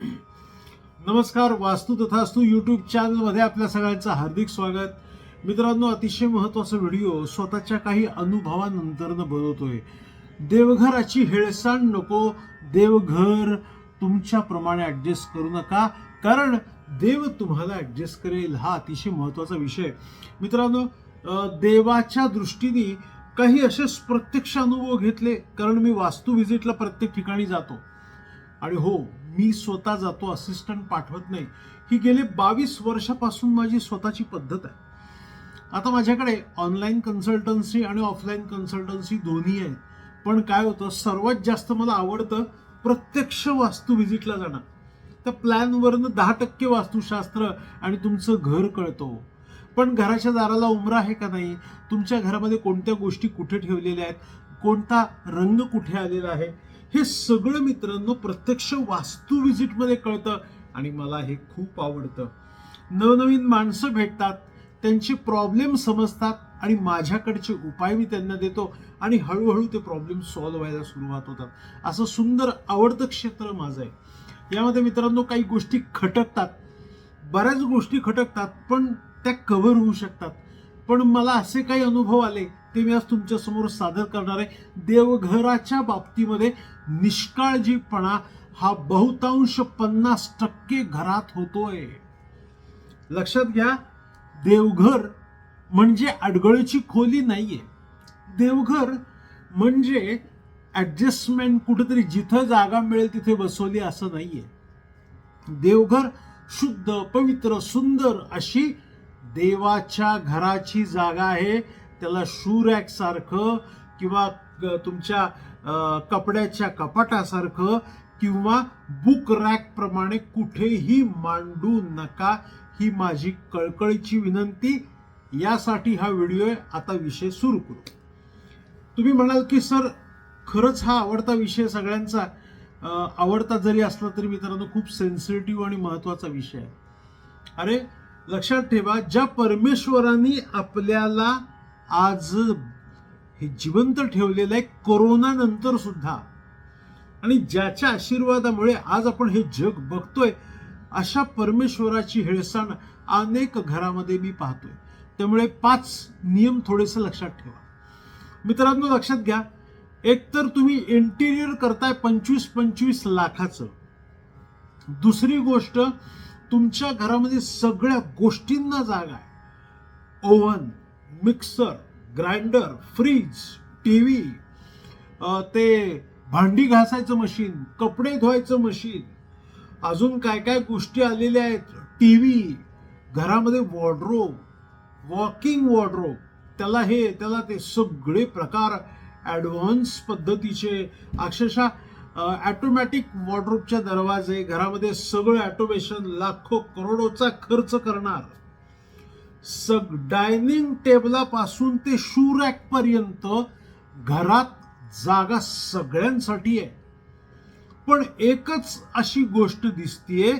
नमस्कार वास्तू तथास्तू यूट्यूब चॅनलमध्ये आपल्या सगळ्यांचं हार्दिक स्वागत. मित्रांनो अतिशय महत्त्वाचा व्हिडिओ स्वतःच्या काही अनुभवानंतरनं बनवतोय. देवघराची हेळसांड नको देवघर तुमच्याप्रमाणे ॲडजस्ट करू नका कारण देव तुम्हाला ॲडजस्ट करेल हा अतिशय महत्त्वाचा विषय. मित्रांनो देवाच्या दृष्टीने काही असे प्रत्यक्ष अनुभव घेतले कारण मी वास्तू व्हिजिटला प्रत्येक ठिकाणी जातो. आणि हो मी स्वतः जातो असिस्टंट पाठवत नाही. ही गेले बावीस वर्षापासून माझी स्वतःची पद्धत आहे. आता माझ्याकडे ऑनलाईन कन्सल्टन्सी आणि ऑफलाईन कन्सल्टन्सी दोन्ही आहेत. पण काय होतं सर्वात जास्त मला आवडतं प्रत्यक्ष वास्तू व्हिजिटला जाणं. त्या प्लॅनवरनं दहा टक्के वास्तुशास्त्र आणि तुमचं घर कळतो हो. पण घराच्या दाराला उमरा आहे का नाही? तुमच्या घरामध्ये कोणत्या गोष्टी कुठे ठेवलेल्या आहेत? कोणता रंग कुठे आलेला आहे? हे सगळं मित्रांनो प्रत्यक्ष वास्तू व्हिजिटमध्ये कळतं आणि मला हे खूप आवडतं. नवनवीन माणसं भेटतात त्यांचे प्रॉब्लेम समजतात आणि माझ्याकडचे उपाय मी त्यांना देतो आणि हळूहळू ते प्रॉब्लेम सॉल्व्ह व्हायला सुरुवात होतात. असं सुंदर आवडतं क्षेत्र माझं आहे. यामध्ये मित्रांनो काही गोष्टी खटकतात. बऱ्याच गोष्टी खटकतात पण त्या कव्हर होऊ शकतात. पण मला असे काही अनुभव आले ते मी आज तुमच्यासमोर सादर करणार आहे. देवघराच्या बाबतीमध्ये निष्काळजीपणा हा बहुतांश पन्नास टक्के घरात होतोय. लक्षात घ्या देवघर म्हणजे अडगळीची खोली नाहीये. देवघर म्हणजे ऍडजस्टमेंट कुठेतरी जिथं जागा मिळेल तिथे बसवली असं नाहीये. देवघर शुद्ध पवित्र सुंदर अशी देवाच्या घराची जागा आहे. त्याला शू रॅकसारखं किंवा तुमच्या कपड्याच्या कपाटासारखं किंवा बुक रॅकप्रमाणे कुठेही मांडू नका ही माझी कळकळीची विनंती. यासाठी हा व्हिडिओ आहे. आता विषय सुरू करू. तुम्ही म्हणाल की सर खरंच हा आवडता विषय सगळ्यांचा आवडता जरी असला तरी मित्रांनो खूप सेन्सिटिव्ह आणि महत्त्वाचा विषय आहे. अरे लक्षात ठेवा ज्या परमेश्वरांनी आपल्याला आज हे जिवंत ठेवलेलं आहे कोरोनानंतर सुद्धा. आणि ज्याच्या आशीर्वादामुळे आज आपण हे जग बघतोय अशा परमेश्वराची हेळसाण अनेक घरामध्ये मी पाहतोय. त्यामुळे पाच नियम थोडेसे लक्षात ठेवा. मित्रांनो लक्षात घ्या एकतर तुम्ही इंटिरियर करताय पंचवीस पंचवीस लाखाचं. दुसरी गोष्ट तुमच्या घरामध्ये सगळ्या गोष्टींना जागा आहे. Oven mixer grinder fridge T V ते भांडी घासायचं मशीन कपडे धुवायचं मशीन अजून काय काय गोष्टी आलेल्या आहेत? टी व्ही घरामध्ये वॉर्ड्रोब वॉकिंग वॉर्ड्रोब त्याला हे त्याला ते सगळे प्रकार ॲडव्हान्स पद्धतीचे अक्षरशः ॲटोमॅटिक वॉर्ड्रोबच्या दरवाजे घरामध्ये सगळं ॲटोमेशन लाखो करोडोचा खर्च करणार. सग डायनिंग टेबलापासून ते शू रॅक पर्यंत घरात जागा सगळ्यांसाठी आहे. पण एकच अशी गोष्ट दिसतीये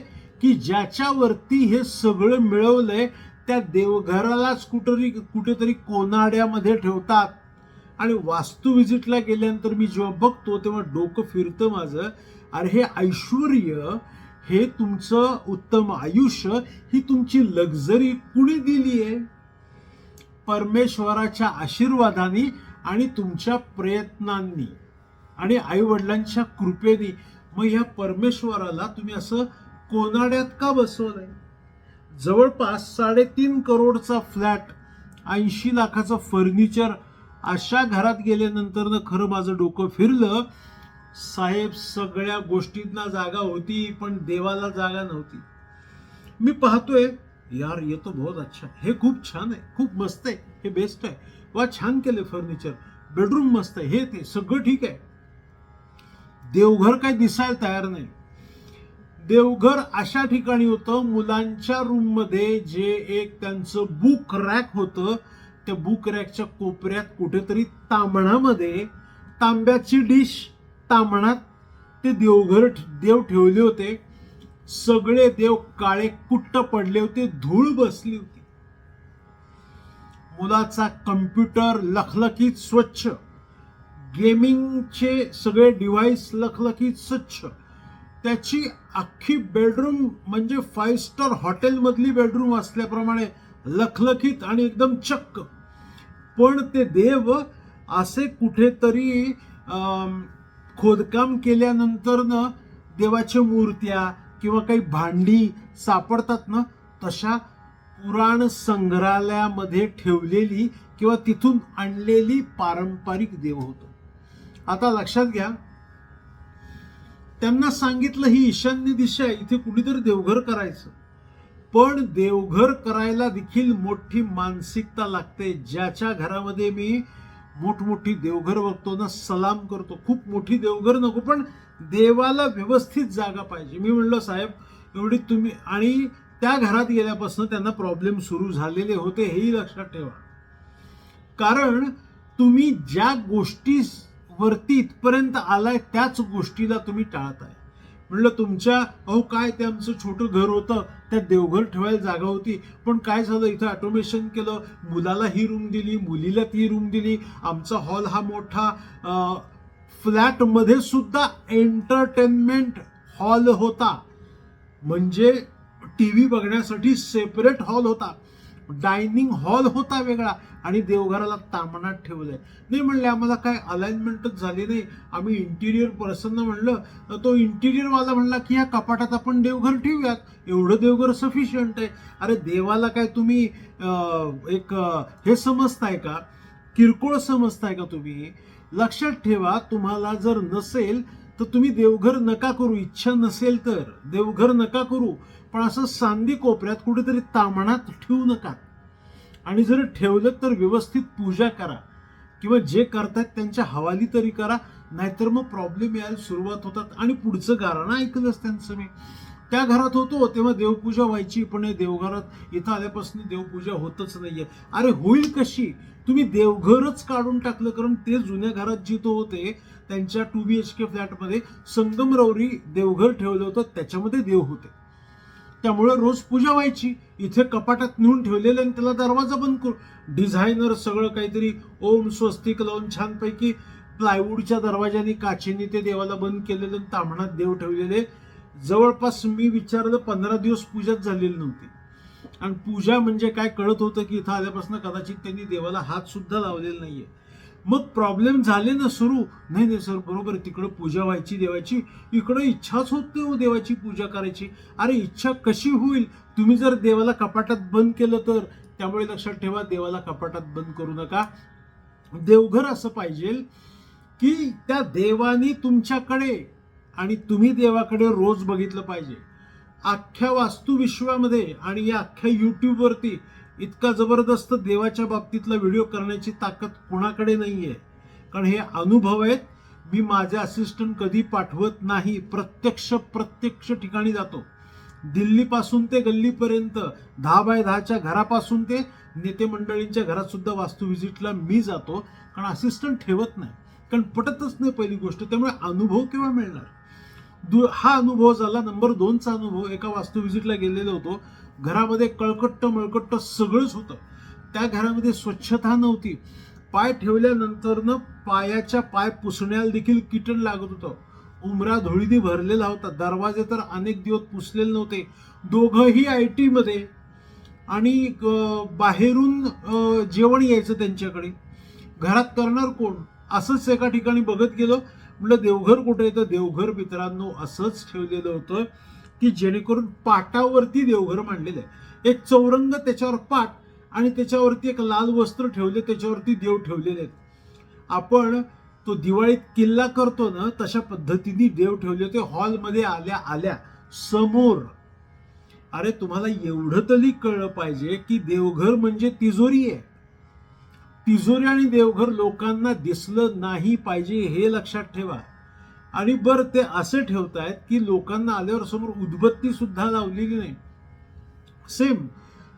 की ज्याच्यावरती हे सगळं मिळवलंय त्या देवघरालाच कुठेतरी कुठेतरी कोनाड्यामध्ये ठेवतात. आणि वास्तू व्हिजिटला गेल्यानंतर मी जेव्हा बघतो तेव्हा डोकं फिरतं माझं. अरे हे ऐश्वर हे तुमचं उत्तम आयुष्य ही तुमची लक्झरी कुणी दिली आहे परमेश्वराच्या आशीर्वादाने आणि तुमच्या प्रयत्नांनी आणि आईवडिलांच्या कृपेने. मग ह्या परमेश्वराला तुम्ही असं कोनाड्यात का बसवलंय? जवळपास साडेतीन करोडचा फ्लॅट ऐंशी लाखाचं फर्निचर अशा घरात गेल्यानंतरनं खरं माझं डोकं फिरलं साहेब सगळ्या गोष्टींना जागा होती पण देवाला जागा नव्हती. मी पाहतोय यार ये तो बहुत अच्छा हे खूप छान आहे. खूप मस्त आहे. हे बेस्ट आहे. वा छान केलं फर्निचर बेडरूम मस्त आहे. हे ते सगळं ठीक आहे. देवघर काही दिसायला तयार नाही. देवघर अशा ठिकाणी होतं मुलांच्या रूममध्ये जे एक त्यांचं बुक रॅक होतं त्या बुक रॅकच्या कोपऱ्यात कुठेतरी तांबणामध्ये तांब्याची डिश तांबणात ते देवघर देव ठेवले होते. सगळे देव काळे कुट्ट पडले होते धूळ बसली होती. मुलाचा कम्प्युटर लखलखीत स्वच्छ. गेमिंगचे सगळे डिव्हाइस लखलखीत स्वच्छ. त्याची अख्खी बेडरूम म्हणजे फाईव्ह स्टार हॉटेलमधली बेडरूम असल्याप्रमाणे लखलखीत आणि एकदम चक्क. पण ते देव असे कुठेतरी खोदकाम केल्यानंतर ना देवाच्या मूर्त्या किंवा काही भांडी सापडतात ना तशा पुराण संग्रहालयामध्ये ठेवलेली किंवा तिथून आणलेली पारंपरिक देव होतो. आता लक्षात घ्या त्यांना सांगितलं ही ईशान्य दिशा आहे इथे कुणीतरी देवघर करायचं. पण देवघर करायला देखील मोठी मानसिकता लागते. ज्याच्या घरामध्ये मी मोठमोठी देवघर बघतो ना सलाम करतो. खूप मोठी देवघर नको पण देवाला व्यवस्थित जागा पाहिजे. मी म्हणलं साहेब एवढी तुम्ही आणि त्या घरात गेल्यापासून त्यांना प्रॉब्लेम सुरू झालेले होते हेही लक्षात ठेवा. कारण तुम्ही ज्या गोष्टी वरती इथपर्यंत आलाय त्याच गोष्टीला तुम्ही टाळताय. म्हणलं तुमच्या अहो काय ते आमचं छोटं घर होतं त्यात देवघर ठेवायला जागा होती. पण काय झालं इथं ऑटोमेशन केलं मुलाला ही रूम दिली मुलीला ती रूम दिली. आमचा हॉल हा मोठा फ्लॅटमध्ये सुद्धा एंटरटेनमेंट हॉल होता. म्हणजे टी व्ही बघण्यासाठी सेपरेट हॉल होता. डायनिंग हॉल होता वेगळा आणि देवघराला तामणात ठेवलंय. नाही म्हणले आम्हाला काय अलाइनमेंटच झाली नाही. आम्ही इंटिरियर पर्सननं म्हणलं तर तो इंटिरियरवाला म्हणला की ह्या कपाटात आपण देवघर ठेवूयात. एवढं देवघर सफिशियंट आहे. अरे देवाला काय तुम्ही एक हे समजताय का? किरकोळ समजताय का तुम्ही? लक्षात ठेवा तुम्हाला जर नसेल तर तुम्ही देवघर नका करू इच्छा नसेल तर. देवघर नका करू पण असं सांदी कोपऱ्यात कुठेतरी तामणात ठेवू नका. आणि जर ठेवलं तर व्यवस्थित पूजा करा. किंवा जे करतायत त्यांच्या हवाली तरी करा नाहीतर मग प्रॉब्लेम यायला सुरुवात होतात. आणि पुढचं गाराणं ऐकलंच त्यांचं मी. त्या घरात होतो तेव्हा देवपूजा व्हायची पण हे देवघरात इथं आल्यापासून देवपूजा होतच नाहीये. अरे होईल कशी? तुम्ही देवघरच काढून टाकलं कारण ते जुन्या घरात जिथं होते त्यांच्या टू बी एच के फ्लॅटमध्ये संगमरवरी देवघर ठेवलं होतं त्याच्यामध्ये देव होते. त्यामुळे रोज पूजा व्हायची. इथे कपाटात नेऊन ठेवलेलं आणि त्याला दरवाजा बंद करू डिझायनर सगळं काहीतरी ओम स्वस्तिक लावून छानपैकी प्लायवूडच्या दरवाजाने काचेने ते देवाला बंद केलेलं आणि तांबणात देव ठेवलेले. जवळपास मी विचारलं पंधरा दिवस पूजाच झालेली नव्हती. आणि पूजा म्हणजे काय कळत होतं की इथं आल्यापासून कदाचित त्यांनी देवाला हात सुद्धा लावलेला नाहीये. मग प्रॉब्लेम झाले ना सुरू. नाही नाही सर बरोबर तिकडं पूजा व्हायची देवाची. इकडं इच्छाच होत नाही हो देवाची पूजा करायची. अरे इच्छा कशी होईल? तुम्ही जर देवाला कपाटात बंद केलं तर त्यामुळे लक्षात ठेवा देवाला कपाटात बंद करू नका. देवघर असं पाहिजे की त्या देवानी तुमच्याकडे आणि तुम्ही देवाकडे रोज बघितलं पाहिजे. अख्ख्या वास्तुविश्वामध्ये आणि या अख्ख्या यूट्यूबवरती इतका जबरदस्त देवाच्या बाबतीतला व्हिडिओ करण्याची ताकद कोणाकडे आहे कारण हे अनुभव आहेत. मी माझे असिस्टंट कधी पाठवत नाही. प्रत्यक्ष प्रत्यक्ष ठिकाणी जातो. दिल्लीपासून ते गल्लीपर्यंत दहा बाय दहाच्या घरापासून ते नेते मंडळींच्या घरातसुद्धा वास्तू व्हिजिटला मी जातो. कारण असिस्टंट ठेवत नाही. कारण पटतच नाही पहिली गोष्ट. त्यामुळे अनुभव केव्हा मिळणार? दु हा अनुभव झाला. नंबर दोनचा अनुभव एका वास्तू व्हिजिटला गेलेलो होतो. घरामध्ये कळकट्ट मळकट्ट सगळंच होतं. त्या घरामध्ये स्वच्छता नव्हती. पाय ठेवल्यानंतरनं पायाच्या पाय पुसण्याला देखील किटण लागत होतं. उमरा धुळीने भरलेला होता. दरवाजे तर अनेक दिवस पुसलेले नव्हते. दोघंही आय टीमध्ये आणि बाहेरून जेवण यायचं त्यांच्याकडे. घरात करणार कोण? असंच एका ठिकाणी बघत गेलो. म्हटलं देवघर कुठे? येतं देवघर मित्रांनो असंच ठेवलेलं होतं. की जेणेकरून पाटावरती देवघर मांडलेलं आहे. एक चौरंग त्याच्यावर पाट आणि त्याच्यावरती एक लाल वस्त्र ठेवले त्याच्यावरती देव ठेवलेले आहेत. आपण तो दिवाळीत किल्ला करतो ना तशा पद्धतीने देव ठेवले होते. हॉलमध्ये आल्या आल्या समोर. अरे तुम्हाला एवढं तरी कळलं पाहिजे की देवघर म्हणजे तिजोरी आहे. तिजोरी आणि देवघर लोकांना दिसलं नाही पाहिजे हे लक्षात ठेवा. आणि बरं ते असे ठेवतायत की लोकांना आल्यावर समोर उदबत्ती सुद्धा लावलेली नाही. सेम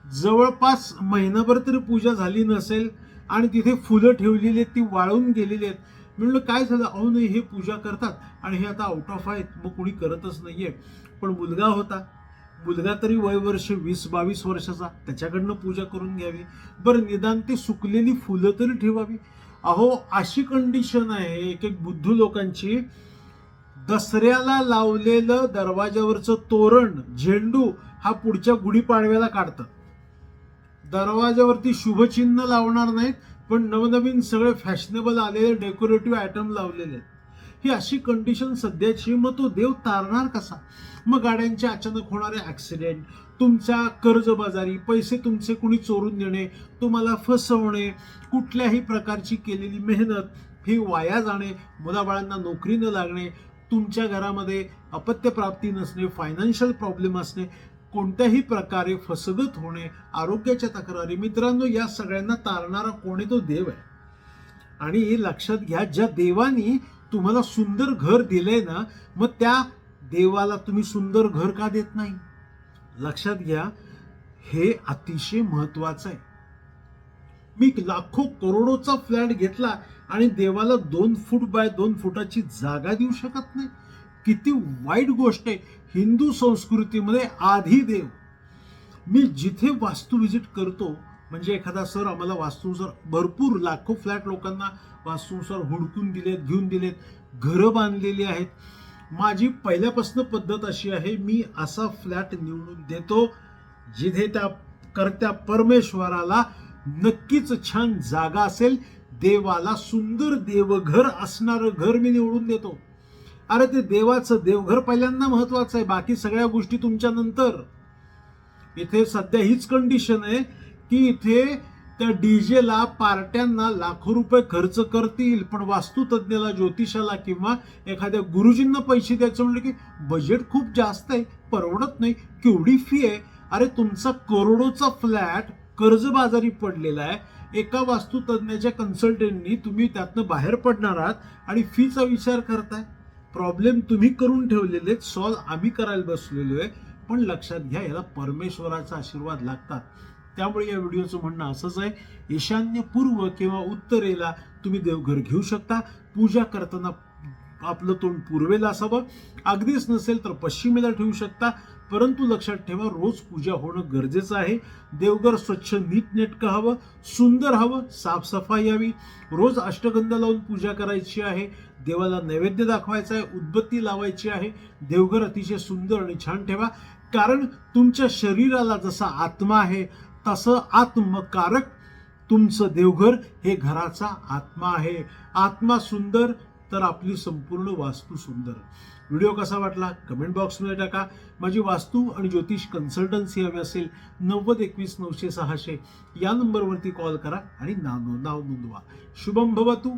जवळपास महिनाभर तरी पूजा झाली नसेल आणि तिथे फुलं ठेवलेली आहेत ती वाळून गेलेली आहेत. म्हणलं काय झालं? अहो नाही हे पूजा करतात आणि हे आता आउट ऑफ आहेत मग कुणी करतच नाही आहे पण मुलगा होता. मुलगा तरी वय वर्ष वीस बावीस वर्षाचा. त्याच्याकडनं पूजा करून घ्यावी. बरं निदान ते सुकलेली फुलं तरी ठेवावी. अहो अशी कंडिशन आहे एक एक बुद्धू लोकांची. दसऱ्याला लावलेलं दरवाजावरचं तोरण झेंडू हा पुढच्या गुढीपाडव्याला काढतात. दरवाजावरती शुभचिन्ह लावणार नाहीत पण नवनवीन सगळे फॅशनेबल आलेले डेकोरेटिव्ह आयटम लावलेले आहेत. ही अशी कंडिशन सध्याची मग तो देव तारणार कसा? मग गाड्यांचे अचानक होणारे ॲक्सिडेंट तुमचा कर्जबाजारी पैसे तुमचे कुणी चोरून देणे तुम्हाला फसवणे कुठल्याही प्रकारची केलेली मेहनत ही वाया जाणे मुलाबाळांना नोकरी न लागणे तुमच्या घरामध्ये अपत्यप्राप्ती नसणे फायनान्शियल प्रॉब्लेम असणे कोणत्याही प्रकारे फसगत होणे आरोग्याच्या तक्रारी मित्रांनो या सगळ्यांना तारणारा कोणी तो देव आहे. आणि लक्षात घ्या ज्या देवानी तुम्हाला सुंदर घर दिलंय ना मग त्या देवाला तुम्ही सुंदर घर का देत नाही? लक्षात घ्या हे अतिशय महत्वाचं आहे. मी लाखो करोडोचा फ्लॅट घेतला आणि देवाला दोन फूट बाय दोन फुटाची जागा देऊ शकत नाही. किती वाईट गोष्ट आहे. हिंदू संस्कृतीमध्ये आधी देव. मी जिथे वास्तू व्हिजिट करतो म्हणजे एखादा सर आम्हाला वास्तूनुसार भरपूर लाखो फ्लॅट लोकांना वास्तूनुसार हुडकून दिलेत घेऊन दिलेत घरं बांधलेली आहेत. माझी पहिल्यापासून पद्धत अशी आहे मी असा फ्लॅट निवडून देतो जिथे त्या करत्या परमेश्वराला नक्कीच छान जागा असेल देवाला सुंदर देवघर असणारं घर मी निवडून देतो. अरे ते देवाचं देवघर पहिल्यांदा महत्वाचं आहे. बाकी सगळ्या गोष्टी तुमच्या नंतर. इथे सध्या हीच कंडिशन आहे की इथे त्या डीजेला पार्ट्यांना लाखो रुपये खर्च करतील पण वास्तुतज्ञाला ज्योतिषाला किंवा एखाद्या गुरुजींना पैसे द्यायचं म्हणलं की बजेट खूप जास्त आहे परवडत नाही केवढी फी आहे? अरे तुमचा करोडोचा फ्लॅट कर्जबाजारी पडलेला आहे. एका वास्तुतज्ञाच्या कन्सल्टंटनी तुम्ही त्यातनं बाहेर पडणार आहात आणि फीचा विचार करताय. प्रॉब्लेम तुम्ही करून ठेवलेले सॉल्व आम्ही करायला बसलेलो आहे पण लक्षात घ्या याला परमेश्वराचा आशीर्वाद लागतात. त्यामुळे या व्हिडिओचं म्हणणं असंच आहे ईशान्य पूर्व किंवा उत्तरेला तुम्ही देवघर घेऊ शकता. पूजा करताना आपलं तोंड पूर्वेला असावं. अगदीच नसेल तर पश्चिमेला ठेवू शकता. परंतु लक्षात ठेवा रोज पूजा होणं गरजेचं आहे. देवघर स्वच्छ नीटनेटकं हवं सुंदर हवं साफसफाई यावी. रोज अष्टगंध लावून पूजा करायची आहे. देवाला नैवेद्य दाखवायचा आहे उदबत्ती लावायची आहे. देवघर अतिशय सुंदर आणि छान ठेवा. कारण तुमच्या शरीराला जसा आत्मा आहे तसं आत्मकारक तुमचं देवघर हे घराचा आत्मा आहे. आत्मा सुंदर तर आपली संपूर्ण वास्तू सुंदर. व्हिडिओ कसा वाटला? कमेंट बॉक्समध्ये टाका. माझी वास्तू आणि ज्योतिष कन्सल्टन्सी हवी असेल नव्वद एकवीस नऊशे सहाशे. या नंबरवरती कॉल करा आणि नाव नाव नोंदवा. शुभम भवतू.